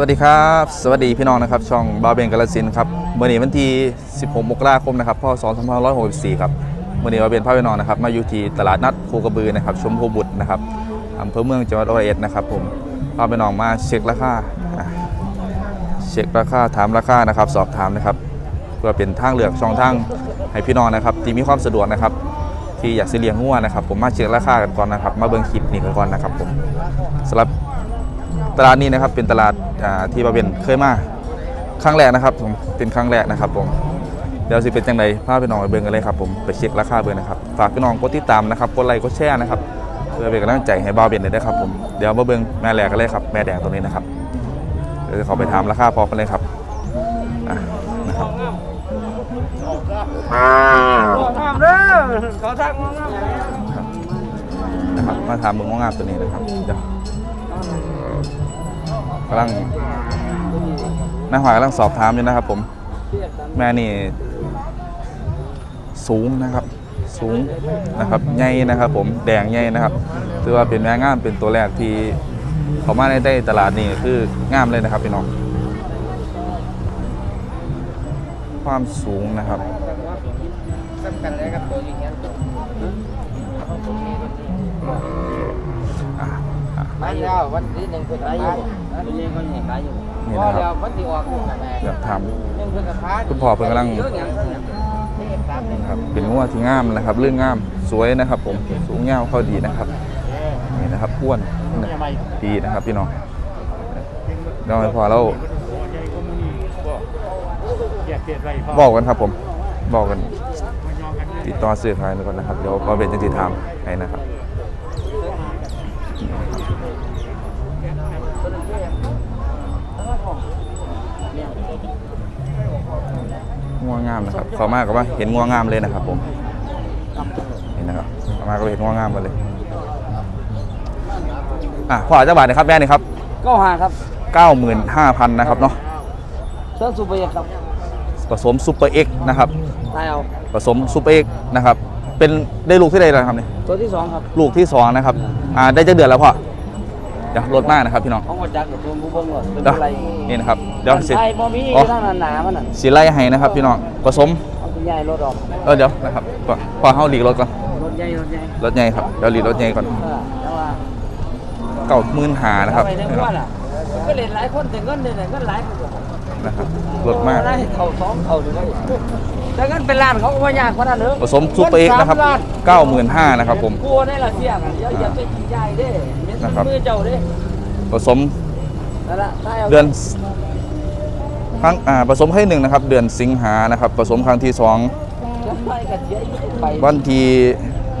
วัสดีครับ สวัสดีพี่น้องนะครับ ช่องบาเบนกาลสินครับเมื่อนี้วันที่ 16 มกราคมนะครับพศ2564 ครับเมื่อนี้บาเบนพาพี่น้องนะครับ มาอยู่ที่ตลาดนัดภูกระบือนะครับชมพูบุตรนะครับอำเภอเมืองจังหวัดร้อยเอ็ดนะครับผมพาพี่น้องมาเช็คราคาเช็คราคาถามราคานะครับ สอบถามนะครับเพื่อเป็นทางเลือกช่องทางให้พี่น้องนะครับ ที่มีความสะดวกนะครับที่อยากสิเลี้ยงงัวนะครับ ผมมาเช็คราคากันก่อนนะครับ มาเบิ่งคลิปนี้กันก่อนนะครับผมสำหรับ ตลาดนี้นะครับเป็นตลาดอ่าที่บาเบนเคยมาครั้งแรกนะครับผมเป็นครั้งแรกนะครับผมเดี๋ยวสิเป็นจังไดพาพี่น้องไปเบิ่งกันเลยครับผมไปเช็คราคาเบิ่งนะครับฝากพี่น้องกดติดตามนะครับกดไลค์กดแชร์นะครับเพื่อเป็นกำลังใจให้บาเบนเลยนะครับผมเดี๋ยวมาเบิ่งแม่แหลกกันเลยครับแม่แดงตรงนี้นะครับเดี๋ยวจะขอไปถามราคาพอกันเลยครับอะนะครับงามเด้อเขาทักมางามนะครับมาถามมึงว่างามตัวนี้นะครับเดี๋ยว กำลังนายหอยกำลังสอบถามอยู่นะครับ ผม แม่นี่ สูงนะครับ สูงนะครับใหญ่นะครับ ผมแดงใหญ่นะครับถือว่าเป็นแม่งามเป็นตัวแรกที่เขามาในได้ตลาดนี่คืองามเลยนะครับพี่น้อง ความสูงนะครับสำคัญเลยครับตัวอย่างเงี้ยอะอะขายแล้ววันที่หนึ่งพฤษภาคมตัวนี้ก็ยังขายอยู่นี่พอนะครับแล้ววันที่ออกแม่อยากถามหนึ่งพฤษภาคุณพ่อเพิ่นกำลัง เยอะอย่างนี่ตามเลยนะครับเป็นงัวที่งามนะครับเรื่องงามสวยนะครับ ผมสูงยาวเข้าดีนะครับนี่นะครับอ้วนดีนะครับพี่น้องเราให้พอเราบอกกันครับผมบอกกัน ติดต่อซื้อขายไปก่อนนะครับเดี๋ยวพอเป็นจังสีถามให้นะครับ งัวงามนะครับเขามากกับว่าเห็นงัวงามเลยนะครับ ผมนี่นะครับเขามากก็เห็นงัวงามมาเลยอะขวาเจ้าบาทนะครับแม่นี่ครับก็หาครับ95,000นะครับเนาะเชิญสุเบียครับผสมซูเปอร์เอ็กนะครับตายเอาผสมซูเปอร์เอ็กนะครับเป็นได้ลูกที่ใดแล้วครับเนี่ยตัวที่สองครับลูกที่สองนะครับอ่าได้จะเดือนแล้วพ่อเดี๋ยวลดมากนะครับพี่น้องของวัดจักรกับตัวผู้เบิ่งหรอเป็นเดี๋ยวอะไรนี่นะครับ เดี๋ยวสิไทยบ่มีอ๋อท่านหนามันน่ะสีไล่ให้นะครับพี่น้องผสมเอาคุณยายรถออกเออเดี๋ยวนะครับก่อนพอเข้าหลีกรถก่อนรถใหญ่รถใหญ่รถใหญ่ครับเดี๋ยวหลีกรถใหญ่ก่อนเออแต่ว่าเก่ามื่นหานะครับเอาไปทั้งนี่ควัรับนอะมันก็เล่นหลายคนแต่เงินเนี่ยเงินหลายคนนะครับรถมากได้เท่าสองเท่าหนึ่งได้แต่เงินเป็นล้านเขาก็ว่ายากกว่านั้นเนอะผสมซูเปอร์เอ็กนะครับงิสามล้าน95,000นะครับผม กลัวได้ละเสี่ยงอะอย่าอย่าไปกินยายเด้เม็ดนะครับ มือเจ้าเด้ผสมนั่นละถ้าเอาเดือน ครั้งอ่าผสมให้หนึ่งนะครับ เดือนสิงหานะครับผสมครั้งที่สองจะไปกับเสียอีกไปวันที่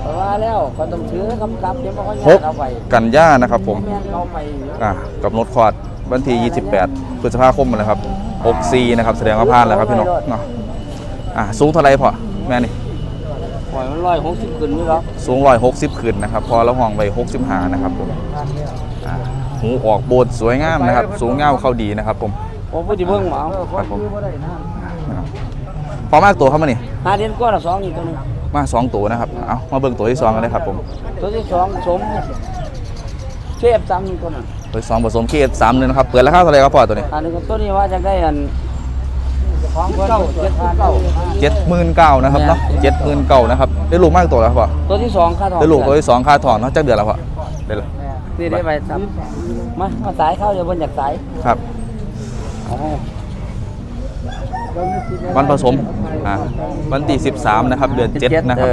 เพราะว่าแล้วก็ต้องถือกำกับเดี๋ยวมันก็หยากกเอาไปกันยานะครับผมแม่นเขาไปอ่ากับนดคอร์ดวันที่ 28พฤษภาคมนะครับ64นะครับ แสดงว่าพลาดแล้วครับพี่น้องเนาะอ่าสูงเท่าไหรพอแม่นี่ปล่อยมันลอยหกสิบขึ้นนี่หรอสูงร้อยหกสิบขึ้นนะครับ พอเราห้องไปหกสิบหานะครับผมอ่าหูออกโบดสวยงามนะครับ สูงเงาวเข้าดีนะครับผม ผมพูดที่เบิ่งหมาครับผม นะครับพอมากตัวเข้ามานี่ห้าเดือนกว่าละสองอีกตัวหนึงมาสองตัวนะครับเอามาเบิ่งตัวที่สองกันเลยครับผมตัวที่สองสมเชฟซ้ำอีกตัวหนึงตัวที่สองผสมเคสสามเลยนะครับเปิดราคาเท่าไหรครับพ่อตัวนี้อันนี้ก็ตัวนี้ว่าจะได้อันของเก้าเจ็ดพันเก้าเจ็ดหมื่นเก้านะครับเนาะเจ็ดหมื่นเก้านะครับได้ลูกมากตัวแล้วครับพ่อตัวที่สองค่าทองได้ลูกตัวที่สองค่าถอนเนาะจักเดือนแล้วพ่อได้เลยนี่ได้ไปซ้ำมามาสายเข้าอย่าบนอยากสายครับอ๋อ วันผสมอ่าวันที่13 นะครับ เดือน7นะครั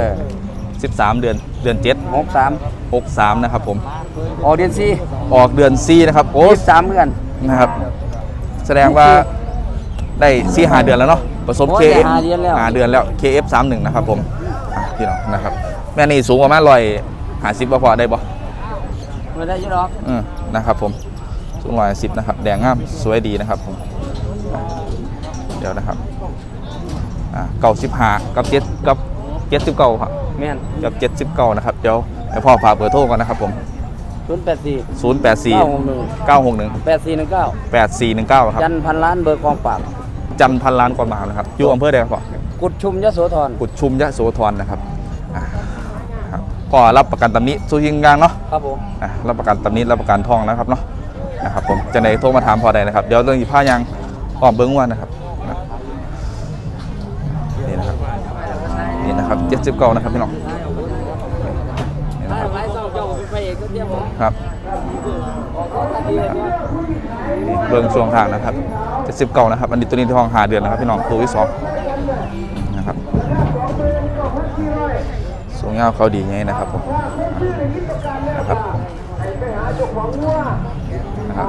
บ13 เดือนเดือน7หกสาม63 นะครับผม ออเดือนสี่ออกเดือน4นะครับ โอ้โอ้สามเดือนนะครับ แสดงว่าได้4หาเดือนแล้วเนาะผสม โอ้ย KF ได้ห้าเดือนแล้วหาเดือนแล้ว KF 31นะครับผมอะพี่น้องนะครับ แม่นี่สูงประมาณร้อยหาสิบพอได้บ่ไม่ได้อยี่หรอกอืมนะครับผมสูงร้อยสิบนะครับ แดงงามสวยดีนะครับผมอะ เดี๋ยวนะครับอ่าเก้าสิบห้ากับเจ็ดกับเจ็ดสิบเก้าครับแม่นกับเจ็ดสิบเก้านะครับ เดี๋ยวให้พ่อฝากเบอร์โทรก่อนนะครับผมศูนย์แปดสี่ศูนย์แปดสี่เก้าหกหนึ่งเก้าหกหนึ่งแปดสี่หนึ่งเก้าแปดสี่หนึ่งเก้าครับยันพันล้านเบอร์กองปราบจันทร์พันล้านกว่าบาทนะครับอยู่อำเภอใดครับพ่อกุดชุมยโสธรกุดชุมยะโสธรนะครับอ่าครับพ่อรับประกันตำหนี้สู้ยิงยางเนาะครับผมอะรับประกันตำหนี้รับประกันทองนะครับเนาะนะครับผมจะไหนโทรมาถามพอได้นะครับ เดี๋ยวเรื่องอีผ้ายัง ออมเบิ้งว่านะครับนี่นะครับนี่นะครับเจ็ดสิบเก้านะครับพี่น้องนี่นะครับเระเอกก็เทียบผมครับออกทันทีเลยเนี่ยนี่เบิ้งช่วงทางนะครับเจ็ดสิบเก้านะครับอันนี้ตัวนี้ทองหาเดือนนะครับพี่น้องตัวที่สองนะครับสูงยาวเขาดีไงนะครับผมนะครับนะครับ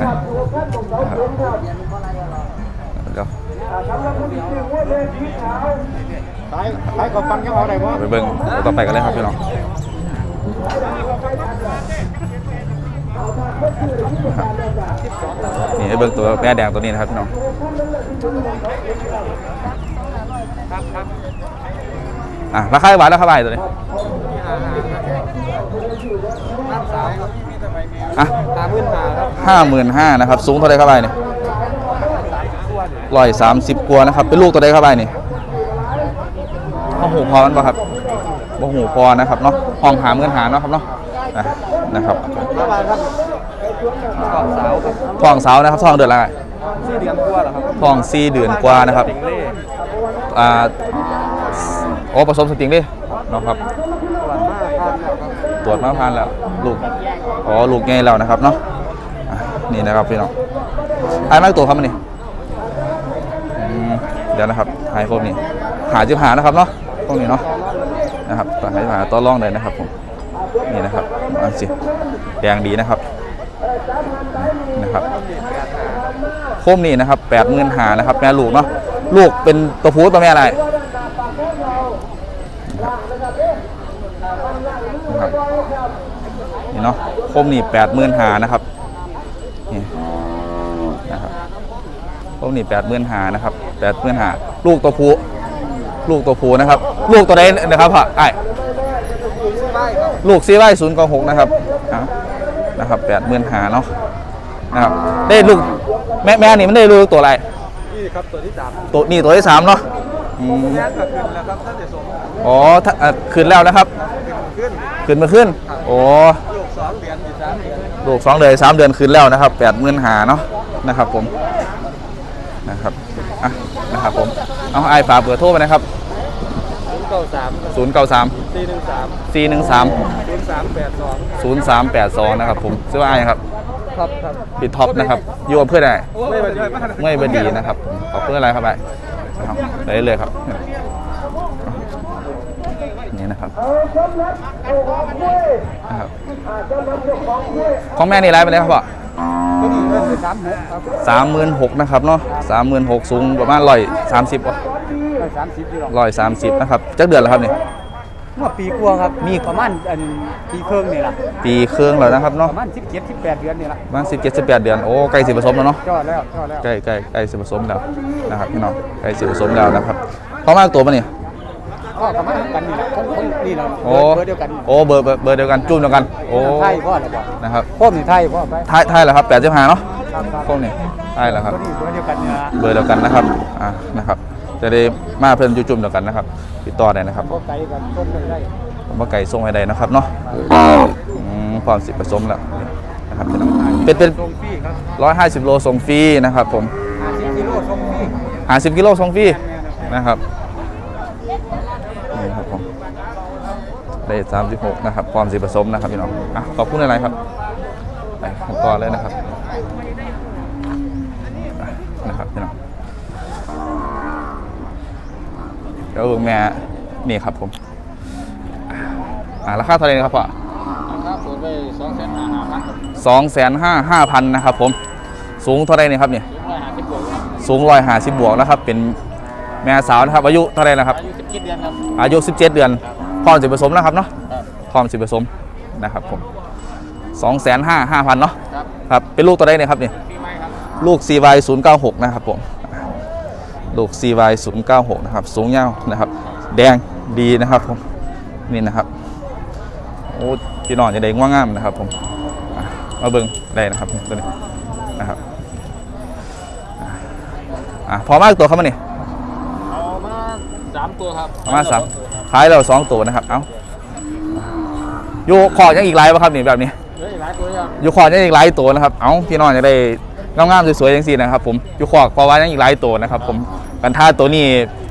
นะครับ เดี๋ยวขายขายกับฟันก็เอาได้บ่ไปเบิ้งตัวต่อไปกันเลยครับพี่น้องนี่ให้เบิ้งตัวแม่แดงตัวนี้นะครับพี่น้องอะราคาหวานราคาไหวตัวนี้อะตามื่นหาครับห้าหมื่นห้านะครับ สูงเท่าไรครับใบนี่ ร้อยสามสิบกว่านะครับ เป็นลูกตัวใดครับใบนี่พ่อหูพอมันป่ะครับบ่หูพอนะครับเนาะห้องหาเงินหาเนาะครับเนาะนะครับห้าบาทอบสาวครับทองสาวนะครับทองเดือนละไรสี่เดือนกว่าแล้วครับทองสี่เดือนกว่านะครับติงเล่อ่าโอ้ผสมสติงดิเนาะครับตรวจมาทานแล้วครันแล้วลูกอ๋อลูกไงแล้วนะครับเนาะนี่นะครับพี่น้องไอ้มากตัวครับมันนี่ ดี๋ยวนะครับหายครบนี่หาจิบหานะครับเนาะตรงนี้เนาะนะครับต่อหาจิบหาต่อร่องเลยนะครับผมนี่นะครับเอันสิแดงดีนะครับนะครับโคมนี่นะครับแปดหมื่นหานะครับแม่ลูกเนาะลูกเป็นตัวผู้ตัวแม่อะไรนะครับนี่เนาะคมนี่แปดหมื่นหานะครับนี่นะครับคมนี่แปดหมื่นหานะครับ แปดหมื่นหาลูกตัวผู้ลูกตัวผู้นะครับ ลูกตัวใดนะครับพ่อไอ้ายลูกซีไว้ศูนย์กหกนะครับอะนะครับแปดหมื่นหาเนาะนะครับได้ลูกแม่แม่นี่มันได้ลูกตัวอะไรนี่ครับตัวที่สามตัวนี่ตัวที่สามเนาะอืมแยกกับขึ้นแล้วครับท่านจะส่งอ๋อถ้าอะขึ้นแล้วนะครับขึ้นขึ้นมาขึ้นโอ้ลูกสองเดือนอยู่สามเดือนลูกสองเดือนสามเดือนคืนแล้วนะครับแปดหมื่นหาเนาะนะครับผมนะครับอะ นะครับผมเอาไอ้ฝากเบอร์โทรไปนะครับศูนย์เก้าสามศูนย์เก้าสามสี่หนึ่งสามสี่หนึ่งสามศูนย์สามแปดสองศูนย์สามแปดสองนะครับผมชื่อว่าไอ้ครับครับครับพี่ท็อปนะครับอยู่กับเพื่อนอะไรไม่เป็นไรไม่บดีนะครับผมขอบเพื่อนอะไรครับไอ้นะครับได้เลยครับ นี่นะครับนะครับ ของแม่นี่ไลฟ์ไปเลยครับพ่อ ก็มีเงินไปสามหกครับสามหมื่นหกนะครับเนาะสามหมื่นหกสูงประมาณร้อยสามสิบได้สามสิบที่หรอกร้อยสามสิบนะครับจักเดือนแล้วครับนี่เมื่อปีกว่าครับมีประมาณอันปีครึ่งนี่แหละปีเครื่องแล้วนะครับปเนาะระมาณสิบเจ็ดสิบแปดเดือนนี่แหละประมาณสิบเจ็ดสิบแปดเดือนโอ้ใกล้สิผสมแล้วเนาะจอดแล้วจอดแล้วใกล้ใกล้ใกล้สิผสมแล้วนะครับพี่น้องใกล้สิผสมแล้วนะครับเขามากตัวปะเนี่ย ก็ประมาณกันนี่แหละคนคนนี่เราโอ้เบอร์เดียวกันโอ้เบอร์เบอร์เบอร์เดียวกันจุ่มเดียวกันโอ้ไทยพ่อหรือเปล่านะครับพ่อมีไทยพ่อไปท้ายท้ายแล้วครับแปดสิบห้าเนาะครับครับพวกนี้ท้ายแล้วครับตัวนี้เบอร์เดียวกันเนี่ยเบอร์เดียวกันนะครับอ่านะครับ จะได้มาเพิ่มจุ่มเดียวกันนะครับติดต่อได้นะครับพวกไก่กันต้นกันได้ผมว่าไก่ส่งให้ได้นะครับเนาะอืมพร้อมสิผสมแล้วนี่นะครับพี่น้องเป็นเป็นส่งฟรีครับร้อยห้าสิบโลส่งฟรีนะครับผม50กิโลส่งฟรีหาสิบกิโลส่งฟรีนะครับนี่ ครับผมได้สามสิบหกนะครับพร้อมสิผสมนะครับพี่น้องอะขอบคุณอะไรครับไปขั้นตอนเลยนะครับอะนะครับพี่น้องเดี๋ยวแม่นี่ครับผมอ่าราคาเท่าไหร่นะครับพ่อครับส่วนไปสองแสนห้าห้าพันครับสองแสนห้าห้าพันนะครับผมสูงเท่าไหร่นี่ครับเนี่ยร้อยห้าสิบบวกครับสูงร้อยห้าสิบบวกนะครับเป็นแม่สาวนะครับอายุเท่าไหรนะครับอายุสิบ เจ็ดเดือนครับ อายุ 17 เดือน พร้อมสิผสมนะครับเนาะครับ พร้อมสิผสมนะครับผมสองแสนห้าห้าพันเนาะครับครับเป็นลูกตัวใดเนี่ยครับเนี่ย ปีใหม่ครับลูก CY 0 9 6นะครับผม ลูก CY 0 9 6นะครับ สูงยาวนะครับ แดงดีนะครับผม นี่นะครับ โอ้พี่น้องจะได้ง่วงงามนะครับผมอะมาเบิ้งได้นะครับตัวนี้นะครับอะอะพอมากตัวเขามาเนี่ยเอามา สามตัวครับประมาณสามขายเราสองตัวนะครับ เอ้าอยู่ขอยังอีกไลน์ป่ะครับนี่แบบนี้เฮ้ยไรายตัวยังอยู่ขอกยังอีกหลายตัวนะครับ เอ้าพี่น้องจะได้งามๆสวยๆอย่างสี่นะครับ ผมอยู่ขอกเพราะว่ายังอีกหลายตัวนะครับ ผมกันท่าตัวนี้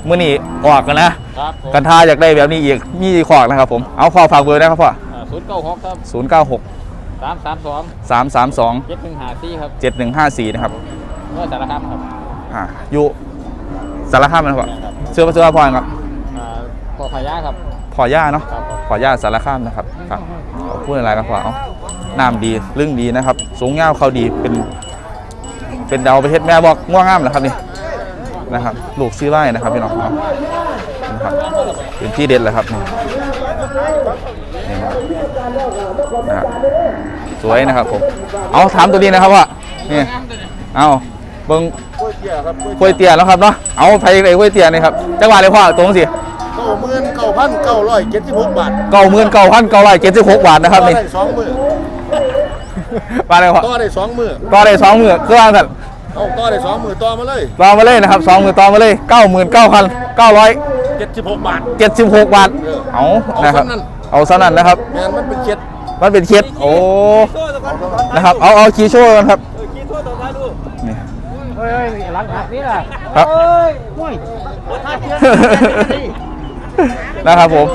เมื่อนี้ออกกันนะครับผมกันท่าอยากได้แบบนี้อีกมีอีกขอกนะครับ ผมเอาขอฝากเบอร์นะครับพ่อศูนย์เก้าหกครับศูนย์เก้าหกสามสามสองสามสามสองเจ็ดหนึ่งหาซี่ครับเจ็ดหนึ่งห้าสี่นะครับเมื่อสารคามครับอ่าอยู่สารคามนะครับแม่นครับ เสื้อผ้าเสื้อผ้าพอครับอ่าพอพายาครับ พอย่าเนาะครับ พอย่าสารคามนะครับครับขอบพูดอะไรครับพ่อเอาน้ำดีเรื่องดีนะครับ สูงเงาวเขาดีเป็น เป็นดาวประเทศแม่บอกง่วงงามเหรอครับนี่นะครับลูกซีไว้นะครับพี่น้องเอานะครับเป็นที่เด็ดเลยครับนี่นี่นะครับสวยนะครับผมเอาถามตัวนี้นะครับว่านี่เอาเบิ้งกล้ วยเตี๋ยครับกล้วยเตี๋ยแล้วครับเนาะ เอาไปเลยกล้วยเตี๋ยนี่ครับ จังหวะเลยพ่อตรงสิเก้าหมื่นเก้าพันเก้าร้อยเจ็ดสิบหกบาทเก้าหมื่นเก้าพันเก้าร้อยเจ็ดสิบหกบาทนะครับต่อนี่ได้สองมือมาเลยพ่อต่อได้สองมือต่อได้สองหมื่นเครื่องกัน เอาต่อได้สองมือต่อมาเลยต่อมาเลยนะครับสองหมื่นต่อมาเลยเก้าหมื่นเก้าพันเก้าร้อยเจ็ดสิบหกบาท เจ็ดสิบหกบาท เอานะครับ เอาซะนั่นนะครับ แมนมันเป็นเจ็ดมันเป็นเคสโอ้ นะครับ เอาเอาคีย์โชว์กันครับนี่ เฮ้ยหลังหักนี่ล่ะครับ เฮ้ยหุ้ยนะครับผม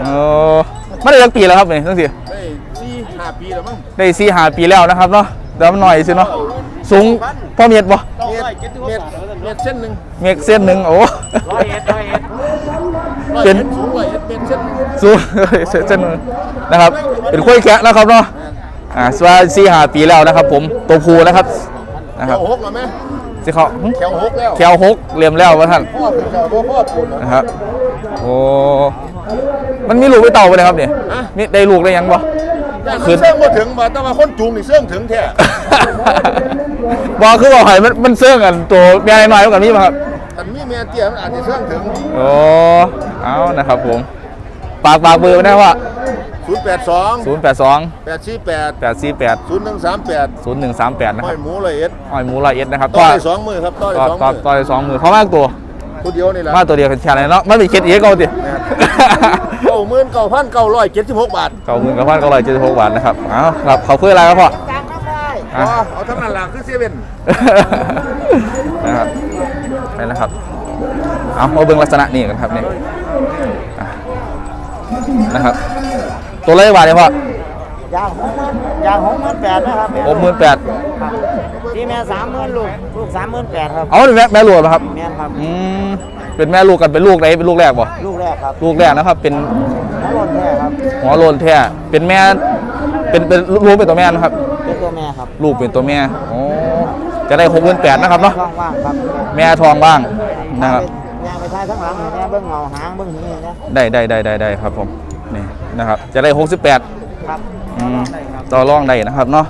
เออไม่ได้ยักปีแล้วครับเนี่ทั้งสี่ได้สี่ห้าปีแล้วมั้งได้สี่หาปีแล้วนะครับเนาะเดี๋ยวมันหน่อยสิเนาะสูงพ่อเมียดบ่เมตรเมตรเมตรเส้นหนึ่งเมียดเส้นหนึ่งโอ้ร้อยเอ็ดร้อยเอ็ดเป็นสูงร้อยเอ็ดเมตรเส้นหนึ่งสูงเส้นหนึ่งนะครับเป็นคุ้ยแกะนะครับเนาะอ่าสว่าสี่หาปีแล้วนะครับ ผมตัวภูนะครับ นะแถครับวหกแล้วไหมสิเขาหึแถวหกแล้วแควหกเหลี่ยมแล้ววะท่านพ่อเป็นแถวพ่อพ่อปูนเหรอ นะครับโอ้มันมีลูกไปเต่าไปเลยครับเนี่ยฮะ มีได้ลูกได้ยังบ่ ย่านขึ้มันนเสื่องมาถึงมาแต่ว่าคนจูงนี่เสื่องถึงแท้บอคือบอกให้มันมันเสื่องกันตัวเมียน้อยๆกันนี่มาครับอันมีเมียเตี้ยมันอาจจะเสื่องถึงโอ้เอานะครับผมปากปากเบอร์ไว้นะว่า ศูนย์แปดสอง0 8 2 แปดสี่แปด8 4 8 ศูนย์หนึ่งสามแปด0 1 3 8 นะคห้อรัยบหมูร้อยเอ็ดอ้อยหมูลอยเอ็ดนะครับต่อได้สองมือครับต่อได้ต่อสองต่อมือต่อได้สองมือเพราะมากตัวตัวเดียวนี่แหละมาตัวเดียวกันแค่ไหนเนาะมันเป็นเคสเอกเอาติเก้าหมื่นเก้าพันเก้าร้อยเจ็ดสิบหกบาทเก้าหมื่นเก้าพันเก้าร้อยเจ็ดสิบหกบาทนะครับเอาครับเขาเพื่ออะไรครับพ่ออ๋อเอาทั้งนั้นหลักคือเซเว่นนะครับไปนะครับ เอามาเบิ่งลักษณะนี่กันครับนี่อะนะครับ ตัวเลขบาทเนี่ยพ่อยางหกหมื่นยางหกหมื่นแปดนะครับหกหมื่นแปดที่แม่สามหมื่นลูกลูกสามหมื่นแปดครับเอาเป็นแม่แม่ลูกเหรอครับแม่นครับอืมเป็นแม่ลูกกันเป็นลูกไหนเป็นลูกแรกบ่ลูกแรกครับลูกแรกนะครับ เป็นทั้งหมดแท้ครับหัวโลนแท้เป็นแม่เป็นเป็นลูกเป็นตัวแม่นะครับ เป็นตัวแม่ครับ ลูกเป็นตัวแม่โอ้จะได้หกหมื่นแปดนะครับเนาะช่องว่างครับแม่ทองบ้างนะครับยางไปท้ายทั้งหลังเห็นไหมเบิ้งเงาหางเบิ้งหีเห็นไหมได้ได้ได้ได้ได้ครับผม นี่นะครับ จะได้หกสิบแปดครับอืมต่อรองได้นะครับเนาะ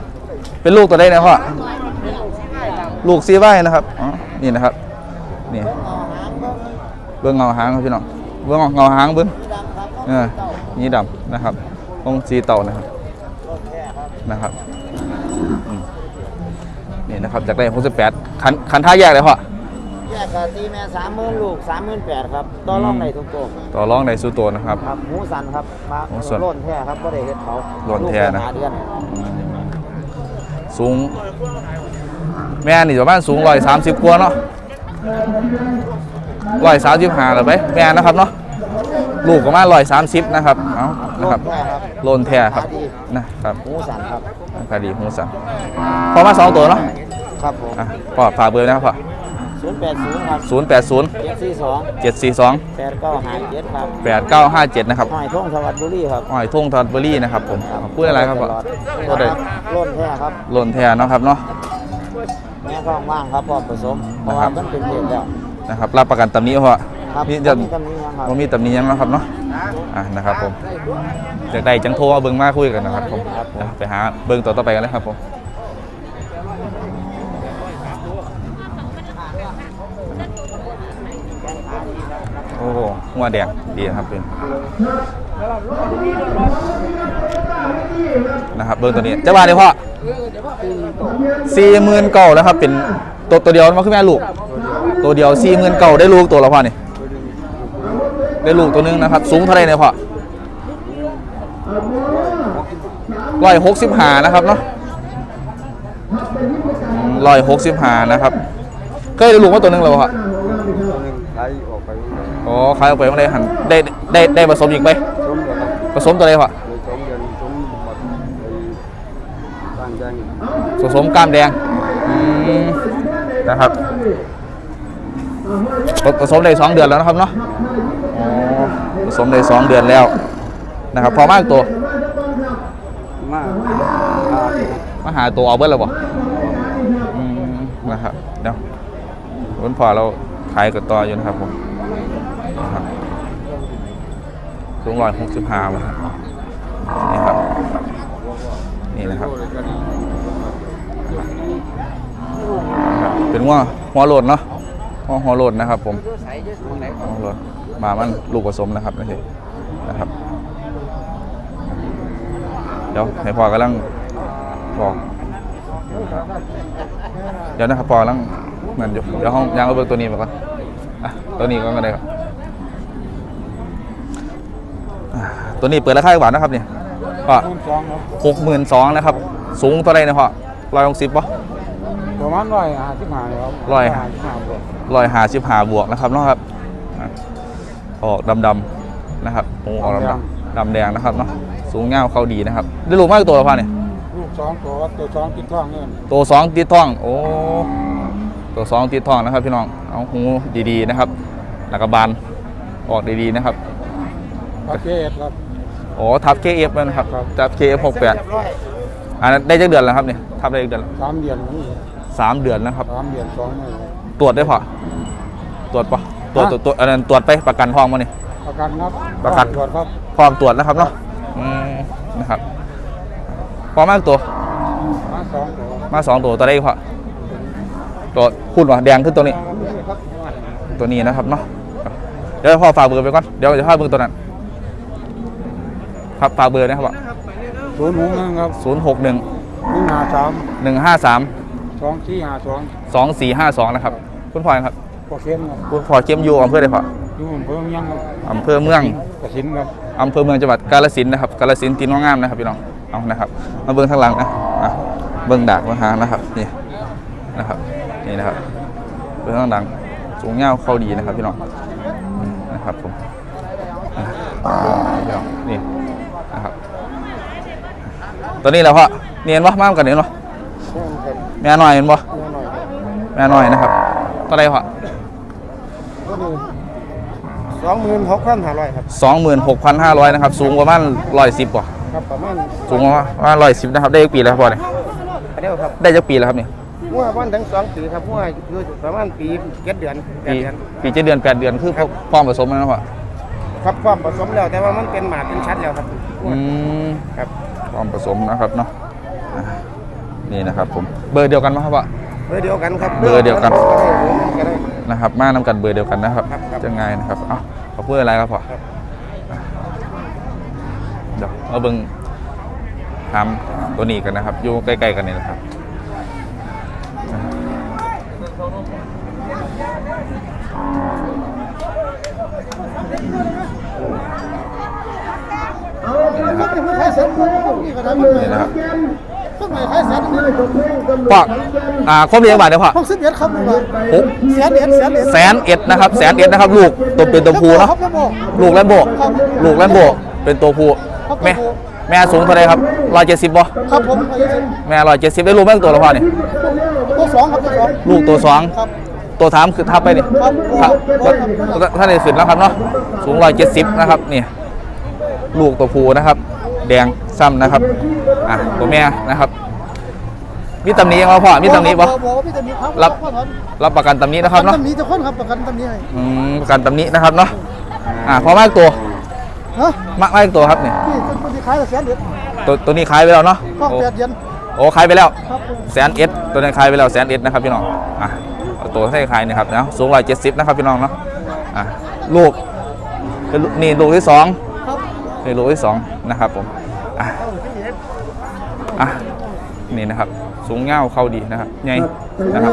เป็นลูกตัวได้นะพ่อลูกซีไว้นะครับอ๋อนี่นะครับนี่เบื้องเงาหางครับพี่น้องเบื้องเงาหางเบื้องเออนี่ดำนะครับตรงสีเต่านะครับนะครับอืมนี่นะครับจากได้หกสิบแปดคันคันท่าแยกเลยพ่อ แยกกับที่แม่สามหมื่นลูกสามหมื่นแปดครับต่อรองในทุกตัวต่อรองได้สู้ตัวนะครับ ครับหมูสันครับมาหมูสันโล่นแท้ครับก็ได้เห็ดเขาโล่นแท้นะลูกเดือหาเดือนสูง แม่นี่ประมาณสูงร้อยสามสิบกว่าเนาะร้อยสามสิบห้าหรือไปแม่นะครับเนาะลูกประมาณร้อยสามสิบนะครับเอานะครับแท้ครับโลนแท้ครับนะครับหมูสันครับคดีหูสังพอมาสองตัวเนาะครับผมอะพ่อฝากเบอร์นะครับพ่อ ศูนย์แปดศูนย์ครับศูนย์แปดศูนย์เจ็ดสี่สองเจ็ดสี่สองแปดเก้าหาเจ็ดครับแปดเก้าห้าเจ็ดนะครับหอยท่งสวัสดิ์บุรีครับอ้อยทุ่งทอดเบอรี่นะครับผมพูดอะไรครับพ่อพูดอะไรโล่นแท้ครับโลนแท้เนาะครับเนาะ แม่ท้องว่างครับพร้อมผสมเพราะว่ามันเป็นเพศแล้วนะครับรับประกันตำหนี้พ่อครับมีจะมีตำหนิยังครับผมมีตำหนี้ยังนะครับเนาะ อะนะครับผมอยากได้จังโทรมาเบิ้งมาคุยกันนะครับผมเดี๋ยวไปหาเบิ้งตัวต่อไปกันเลยครับผม อ้โหหัวแดงดีครับเป็นนะครับเบิ้งตัวนี้เจ้าบ้านเลยพ่อสี่หมื่นเก่าแล้วครับ เป็นตัวตัวเดียวมาขึ้นแม่ลูก ตัวเดียวสี่หมื่นเก่าได้ลูกตัวละพ่อนี่ได้ลูกตัวหนึงนะครับ สูงเท่าไรเนี่ยพ่อร้อยหกสิบหานะครับเนาะร้อยหกสิบหานะครับ เคยได้ลูกมาตัวหนึงแล้วครับ ไหลออกไป อ๋อขายออกไปเมื่อไรหันได้ได้ได้ผสมอีกไหมชมเดือนผสมตัวไหนครับเลยชมเดือนชมหมดไอ้ตั้งแดงผสมกล้ามแดงอืมนะครับผสมได้สองเดือนแล้วนะครับเนาะอ๋อผสมได้สองเดือนแล้วนะครับพอมากตัวมากมาหาตัวเอาเบิร์ดแล้วบ่อืมนะครับเดี๋ยววันพอเราขายกับต่ออยู่นะครับผมนะ ครับสูงร้อยหกสิบห้าบาทนี่ครับ นี่นะครับ เป็นว่าหัวโหลดเนาะหัวหัวโหลดนะครับ ผมหัวโหลดมามันลูกผสมนะครับนี่นะครับ เดี๋ยวให้พ่อกำลังบอกเดี๋ยวนะครับพอแล้วเหมือนอยู่เดี๋ยวห้องยางเอาเบิกตัวนี้มาก่อนอะตัวนี้ก็ได้ครับ ตัวนี้เปิดราคากี่บาทนะครับเนี่ยก็คูณสองครับหกหมื่นสองนะครับ สูงเท่าไหรนะพ่อร้อยหกสิบป่ะประมาณร้อยห้าสิบห้าครับร้อยห้าสิบห้าบวกร้อยห้าสิบห้าบวกนะครับเนาะครับอะออกดำดำๆนะครับโอ้ออกดำดำดำแดงนะครับเนาะ สูงเงาวเขาดีนะครับ ได้ลูกมากตัวละพ่อเนี่ยลูกสองตัวตัวสองกินท้องเงินตัวสองติดท้อง โอ้ ตัวสองติดท้องนะครับพี่น้อง เอาหูดีๆนะครับแล้วก็บานออกดีๆนะครับประเภทครับ โอ้ทับ KF แล้วนะครับครับทับ KF 68อันนั้นได้จักเดือนแล้วครับเนี่ยทับได้จักเดือนสามเดือนนี่สามเดือนนะครับสามเดือนสองมื้อตรวจได้พอตรวจปะตรวจตรวจตรวจอันนั้นตรวจไปประกันทองมาเนี่ยประกันครับประกันตรวจครับพร้อมตรวจนะครับเนาะอืมนะครับพอมากตัวมาสองตัวมาสองตัวตัวได้พอตัวคุณวะแดงขึ้นตัวนี้ครับตัวนี้นะครับเนาะเดี๋ยวพ่อฝากเบอร์ไปก่อนเดี๋ยวจะพาเบอร์ตัวนั้น ครับฝากเบอร์นะครับศูนย์หกหนึ่งครับศูนย์หกหนึ่งหนึ่งห้าสามหนึ่งห้าสามสองสี่ห้าสองสองสี่ห้าสองนะครับ คุณพ่อครับกว่าเข้มครับคุณพ่อเข้มอยูอำเภอใดพ่ออยู่อำเภอเมืองครับอำเภอเมืองกระสินครับอำเภอเมืองจังหวัดกาฬสินธุ์นะครับกาฬสินธุ์ตีนว่างามนะครับพี่น้องเอานะครับ มาเบิ้งข้างหลังนะอะเบิ้งดากมาหางนะครับนี่นะครับนี่นะครับเบิ้งข้างหลังสูงเงาวเข้าดีนะครับพี่น้องอืมนะครับผมอะเดี๋ยวนี่นะครับ ตัวนี้แหล้วพ่อเนียนวะมากกันเนียนวะแม่หน่อยเห็นบ่แม่หน่อยนะครับตัวไรพ่อสองหมื่นหกพันห้าร้อยครับ สองหมื่นหกพันห้าร้อยนะครับ สูงประมาณร้อยสิบกว่าครับประมาณสูงประมาณร้อยสิบนะครับได้จักปีแล้วครับพ่อเนี่ยเดียวครับได้จักปีแล้วครับเนี่ยหัววันทั้งสองปีครับหัวอยู่ประมาณปีเจ็ดเดือนแปปีดเดือนปีเจ็ดเดือนแปดเดือนคือพร้อมผสมแล้วนะพ่อครับความผสมแล้วแต่ว่ามันเป็นหมาเป็นชัดแล้วครับอืมครับ พร้อมผสมนะครับเนาะอะนี่นะครับผมเบอร์เดียวกันไหมครับพ่อเบอร์เดียวกันครับเบอร์เดียวกันก็ได้นะครับมานำกันเบอร์เดียวกันนะครับครับครับจะง่ายนะครับเอ้าขอเพื่ออะไรครับพ่อครับเดี๋ยวเอาเบิ้งทำตัวนี้กันนะครับอยู่ใกล้ๆกันนี่นะครับ นี่นะครับพ่ออ่าครบเรียงบาทเดี๋ยวพ่อหกสิบเอ็ดครับลูกหกแสนเอ็ดแสนเอ็ดแสนเอ็ดนะครับแสนเอ็ดนะครับ ลูกตัวเป็นตัวผู้เนาะลูกแลมโบลูกแลมโบเป็นตัวผู้แม่แม่สูงเท่าไรครับร้อยเจ็ดสิบบ่ครับผมแม่ร้อยเจ็ดสิบได้ลูกแม่ตัวละพ่อเนี่ยตัวสองครับตัวสองลูกตัวสองตัวถามคือทับไปนี่ครับครับท่านได้ขึ้นแล้วครับเนาะสูงร้อยเจ็ดสิบนะครับเนี่ยลูกตัวผู้นะครับ แดงซ้ำนะครับอะตัวแม่นะครับ มีตำหนิยังบ่พ่อมีตำหนิบ่ บอกว่ามีตำหนิครับรับพ่อถอนรับประกันตำหนินะครับเนาะตำหนิจะค้นครับประกันตำหนิให้อืมประกันตำหนินะครับเนาะอ่าพอมากตัวฮะมากมากตัวครับเนี่นี่ตัวที่ขายละแสนเอ็ดตัวตัวนี้ขายไปแล้วเนาะข้องโอ้แปดเดือนโอ้ขายไปแล้ว ครับผมแสนเอ็ดตัวนี้ขายไปแล้วแสนเอ็ดนะครับพี่น้องอะเอาตัวให้ขายนี่ครับเนาะสูงร้อยเจ็ดสิบนะครับพี่น้องเนาะอะลูกเป็นลูกนี่ลูกที่สองครับนี่ลูกที่สอง นะครับผมอะอะนี่นะครับ สูงเงาวเข้าดีนะครับไงนะครับ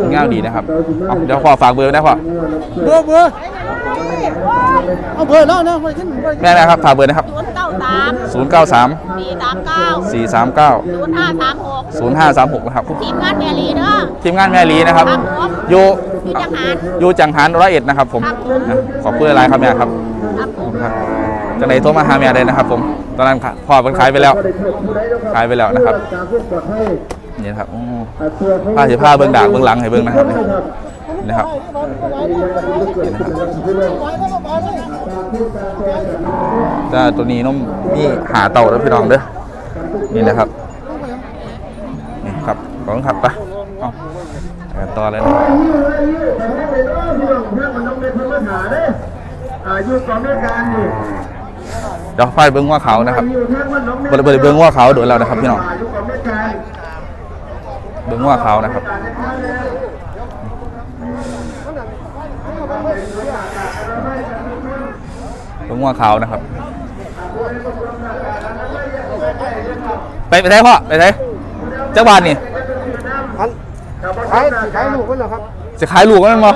สูงเงาวดีนะครับเอาเดี๋ยวขอฝากเบอร์ไว้นะพ่อเบอร์เบอร์เอาเบอร์แล้วนะไปขึ้นไปแม่นะครับฝากเบอร์นะครับศูนย์เก้าสาม093สี่สามเก้า439ศูนย์ห้าสามหก0536นะครับทีมงานเมลีเด้อทีมงานแม่ลีนะครับครับผมอยู่อยู่จังหารอยู่จังหารร้อยเอ็ดนะครับผมครับผมนะขอบคุณอะไรครับแม่ครับครับผมครับ จังไหนโทรมาหาแม่เลยนะครับ ผมตอนนั้นค่ะพ่อมันขายไปแล้ว ขายไปแล้วนะครับนี่ครับอืมผ้าสีผ้าเบื้องดากเบื้องหลังให้เบื้องนะครับนะครับนะครับถ้าตัวนี้น้องนี่หาเต่าแล้วพี่น้องเด้อนี่นะครับนี่ครับขอบคุณครับไปเอาไปกันต่อเลยนะครับอยู่กองเมการนี่ เดี๋ยวไฟเบิ้งว่าเขานะครับอยู่แท่งมันน้องเมบริบทเบิ้งว่าเขาโดนแล้วนะครับพี่น้องอยู่กองเมการเบิ้งว่าเขานะครับเบิ้งว่าเขานะครับ ไปไปไหนพ่อไปไหนเจ้าบ้านนี่ขายขายลูกกันเหรอครับจะขายลูกกันมั้ง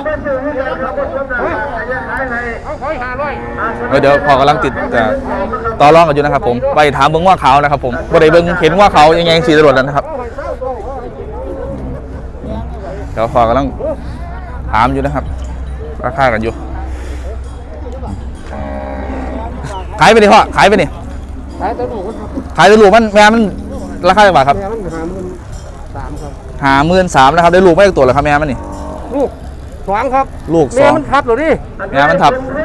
เออเดี๋ยวพอกำลังติดแต่ต่อรองกันอยู่นะครับผมไปถามเบิ้งว่าเขานะครับผมบ่ได้เบิ้งเห็นว่าเขายังไงสีตำรวจแล้วนะครับเดี๋ยวพอกำลังถามอยู่นะครับราคากันอยู่ ขายไปดิพ่อขายไปดิขายตัวลูกกันครับขายได้ลูกมันแม่มันราคาเท่าไหร่ครับแม่มันหาเงินสามครับหาหมื่นสามนะครับได้ลูกไม่ได้ตัวเหรอครับแม่มันนี่ลูกสองครับลูกสแม่องมันทับเหรอดิแม่มันทับอืม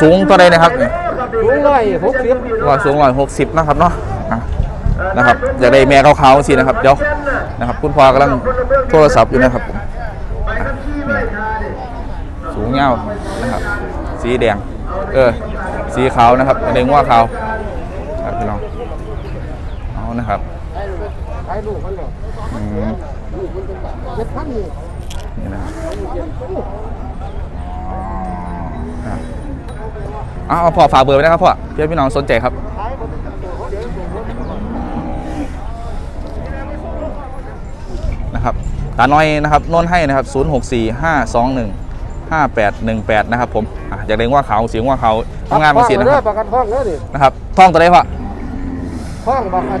สูงตัวใดนะครับลุงร้อยหกสิบร้อยสูงร้อยหกสิบนะครับเนาะนะครับอยากได้แม่ขาวๆสินะครับเดี๋ยวนะครับ คุณพ่อกำลังโทรศัพท์อยู่นะครับผมสูงเงาวนะครับสีแดงเออสีขาวนะครับแดงว่าขาวครับพี่น้องเอานะครับขายลูกมันเหรออืมเจ็ดพันนี่นี่ เอาเอาพ่อฝากเบอร์ไว้นะครับพ่อเพื่อพี่น้องสนใจครับ นะครับตาน้อยนะครับโน่นให้นะครับ 0 6 4 5 2 1 5 8 1 8 นะครับผมอะอยากเรียนว่าเขาเสียงว่าเขาทำงานมาเสียนะเด้คอรับประกันท้องเด้อดินะครับท่องตัวได้ปะท้องประกัน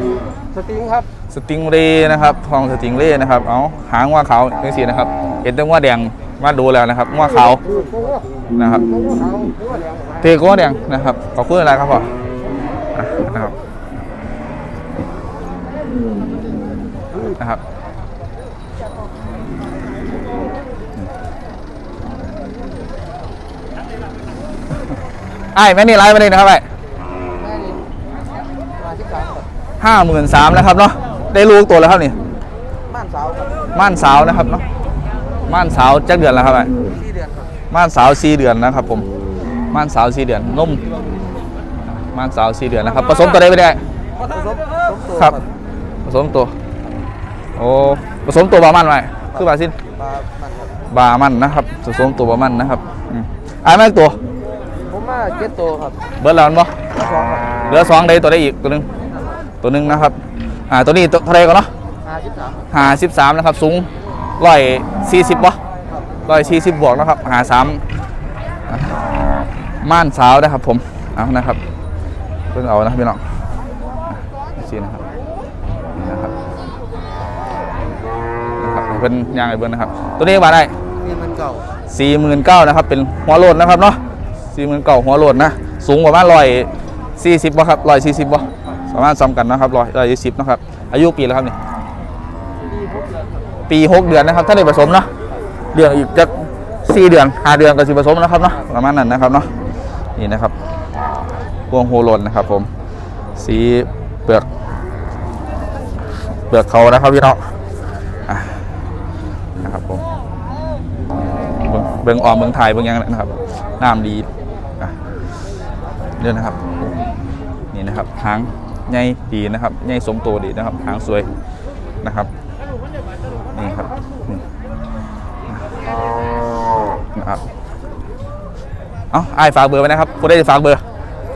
สติงครับสติงเรย์นะครับทองสติงเรย์นะครับ เอาหางว่าเขาเป็นสีนะครับ เห็นแต่ว่าแดง มาดูแล้วนะครับว่าเขาคือโค้งนะครับโค้งเขาโค้งแดงเทโก้แดงนะครับขอบคุณอะไรครับพ่ออะนะครับนะครับไอ้ายแม่นี่ไลฟ์มาเลยนะครับไอ้มาที่กลางครับห้าหมื่นสามแล้วครับเนาะได้ลูกตัวแล้วครับนี่บ้านสาวครับม่านสาวนะครับเนาะ ม่านสาวจักเดือนแล้วครับไอ้ที่เดือนครับม่านสาวสี่เดือนนะครับ ผมม่านสาวสี่เดือนนุ่มม่านสาวสี่เดือนนะครับ ผสมตัวได้ไม่ได้ผสมผสมตัวครับ ผสมตัวโอ้ผสมตัวบามันไว้คือบาซินปลามันครับบามันนะครับผสมตัวบามันนะครับอืมอ่าแม่ตัว ผมมาเจ็ดตัวครับเบิร์ดแล้วมันบ่สองครับเหลือสองได้ตัวได้อีกตัวหนึงตัวหนึงนะครับ อ่าตัวนี้ตัวเท่าไหรก่อนเนาะห้าสิบสามหาสิบสามนะครับ สูง ร้อยสี่สิบบ่ร้อยสี่สิบบวกนะครับ หาสามอะม่านสาวนะครับผม เอานะครับเพิ่งเอานะพี่น้องอะนี่นะครับนี่นะครับนะครับเป็นยางไอ้เบิ้ลนะครับ ตัวนี้มาได้นี่มันเก่าสี่หมื่นเก้านะครับ เป็นหัวโหลดนะครับเนาะสี่หมื่นเก้าหัวโหลดนะ สูงประมาณร้อยสี่สิบบ่ครับร้อยสี่สิบบ่สามารถซ้ำกันนะครับร้อยร้อยยี่สิบนะครับ อายุปีแล้วครับนี่ ปีหกเดือนนะครับถ้าได้ผสมเนาะเดือนอีกจะสี่เดือนห้าเดือนก็สิผสมนะครับเนาะประมาณนั้นนะครับเนาะนี่นะครับพวงโฮลนนะครับ ผม สีเปลือก เปลือกเขานะครับพี่น้องนะครับผมเบิ่งเบิ่งออมเบิ่งไทยเบิ่งยังนะครับน้ำดีเดี๋ยวนะครับ นี่นะครับหางใหญ่ดีนะครับใหญ่สมโตวดีนะครับหางสวยนะครับ นี่ครับนี่ นะครับเอาไอ้ายฝากเบอร์ไว้นะครับผู้ได้ฝากเบอร์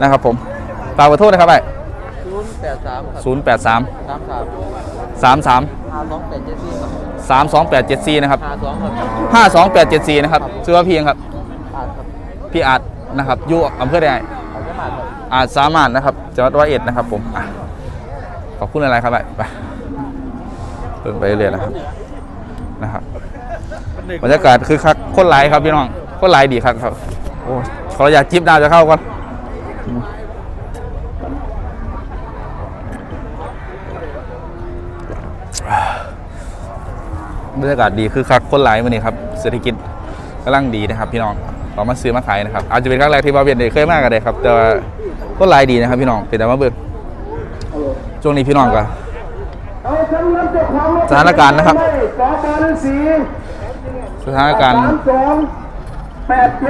นะครับผมฝากเบอร์โทษนะครับไอ้ศูนย์แปดสามครับศูนย์แปดสามสามสามสามสามห้าสองแปดเจ็ดสี่ครับสามสองแปดเจ็ดสี่นะครับห้าสองครับห้าสองแปดเจ็ดสี่นะครับชื่อว่าพี่ยังครับอ่าครับพี่อาร์ตนะครับอยู่อำเภอใดขอบคุณมากครับอาจสามารถนะครับจังหวัดร้อยเอ็ดนะครับผมอะขอบคุณอะไรครับไปไปเพิ่งไปเรื่อยๆนะครับนะครับ บรรยากาศคือคักคนหลายครับพี่น้องคนหลายดีครับครับโอ้ขออยากจิบน้ำจะเข้าก่อนบรรยากาศดีคือคักคนหลายวันนี้ครับเศรษฐกิจกำลังดีนะครับ พี่น้องเรามาซื้อมาขายนะครับ อาจจะเป็นครั้งแรกที่บาเวียนได้เคยมากกันเลยครับ แต่ว่าคนหลายดีนะครับ พี่น้องเป็นแต่มาเบิ่งช่วงนี้พี่น้องก็สถานการณ์นะครับ สถานการณ์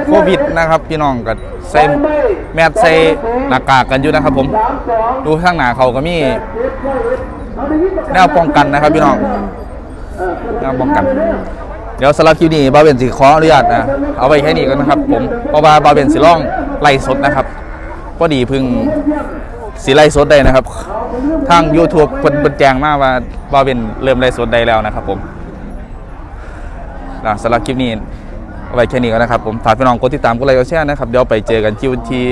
โควิดนะครับ พี่น้องก็ใส่แมสใส่หน้ากากกันอยู่นะครับ ผม ดูข้างหน้าเขาก็มีแนวป้องกันนะครับ พี่น้องแนวป้องกัน เดี๋ยวสำหรับคลิปนี้บาเบนสิขออนุญาตนะเอาไว้แค่นี้ก่อนนะครับ ผมเพราะว่าบาเบนสิล่องไล่สดนะครับพอดีพึ่งสีไล่สดได้นะครับ ทาง YouTube เพิ่นเพิ่นแจ้งมาว่าบาเบนเริ่มไล่สดได้แล้วนะครับ ผม นะสำหรับคลิปนี้ไว้แค่นี้ก่อนนะครับผมฝากพี่น้องกดติดตามกดไลค์กดแชร์นะครับเดี๋ยวไปเจอกันที่วันที่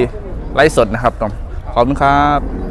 ไลฟ์สดนะครับผมขอบคุณครับ